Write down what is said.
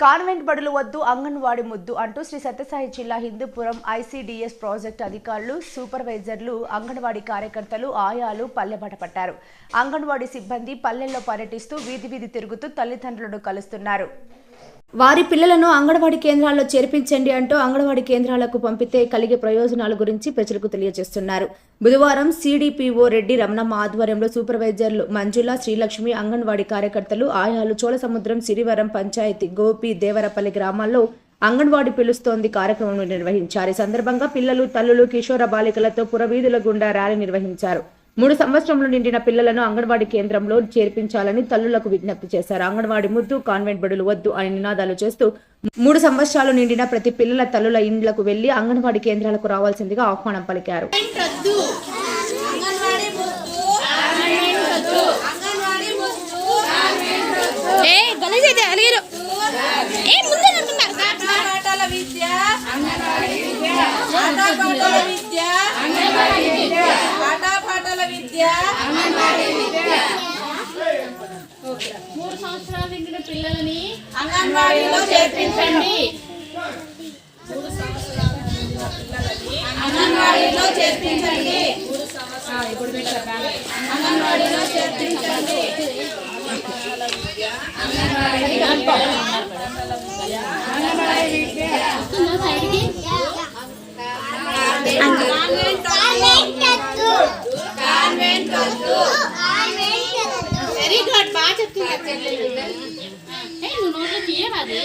Convent బడులు వద్దు అంగన్వాడి ముద్దు అంటూ శ్రీ సత్యసాయి జిల్లా హిందూపురం ఐసీడీఎస్ ప్రాజెక్ట్ అధికారులు సూపర్వైజర్లు అంగన్వాడీ కార్యకర్తలు ఆయాలు పల్లెబాట పట్టారు. అంగన్వాడీ సిబ్బంది పల్లెల్లో పర్యటిస్తూ వీధి వీధి తిరుగుతూ తల్లిదండ్రులను కలుస్తున్నారు. వారి పిల్లలను అంగన్వాడీ కేంద్రాల్లో చేర్పించండి అంటూ అంగన్వాడీ కేంద్రాలకు పంపితే కలిగే ప్రయోజనాల గురించి ప్రజలకు తెలియజేస్తున్నారు. బుధవారం సిడిపిఓ రెడ్డి రమణమ్మ ఆధ్వర్యంలో సూపర్వైజర్లు మంజుల శ్రీలక్ష్మి అంగన్వాడీ కార్యకర్తలు ఆయాలు చోళసముద్రం సిరివరం పంచాయతీ గోపి దేవరపల్లి గ్రామాల్లో అంగన్వాడీ పిలుస్తోంది కార్యక్రమం నిర్వహించారు. ఈ సందర్భంగా పిల్లలు తల్లులు కిషోర బాలికలతో పురవీధుల గుండా ర్యాలీ నిర్వహించారు. మూడు సంవత్సరములు నిండిన పిల్లలను అంగన్వాడీ కేంద్రంలో చేర్పించాలని తల్లులకు విజ్ఞప్తి చేశారు. అంగన్వాడీ ముద్దు కాన్వెంట్ బడులు వద్దు అని నినాదాలు చేస్తూ మూడు సంవత్సరాలు నిండిన ప్రతి పిల్లల తల్లుల ఇండ్లకు వెళ్ళి అంగన్వాడీ కేంద్రాలకు రావాల్సిందిగా ఆహ్వానం పలికారు. అంగన్వాడీ ముద్దు అంగన్వాడీ ముద్దు ఏ గణేష్ అయితే అలిగారు ఏ ముందే అంటున్నా పాఠాల విద్య పాఠాల విద్య పాఠాల విద్య మూడు సంవత్సరాలు పిల్లలని అంగన్వాడీలో చేర్పించండి. అంగన్వాడీలో చేర్పించండి. అంగన్వాడీలో చేర్పించండి. సైడ్కి నువ్వు నోట్లో తీయరాది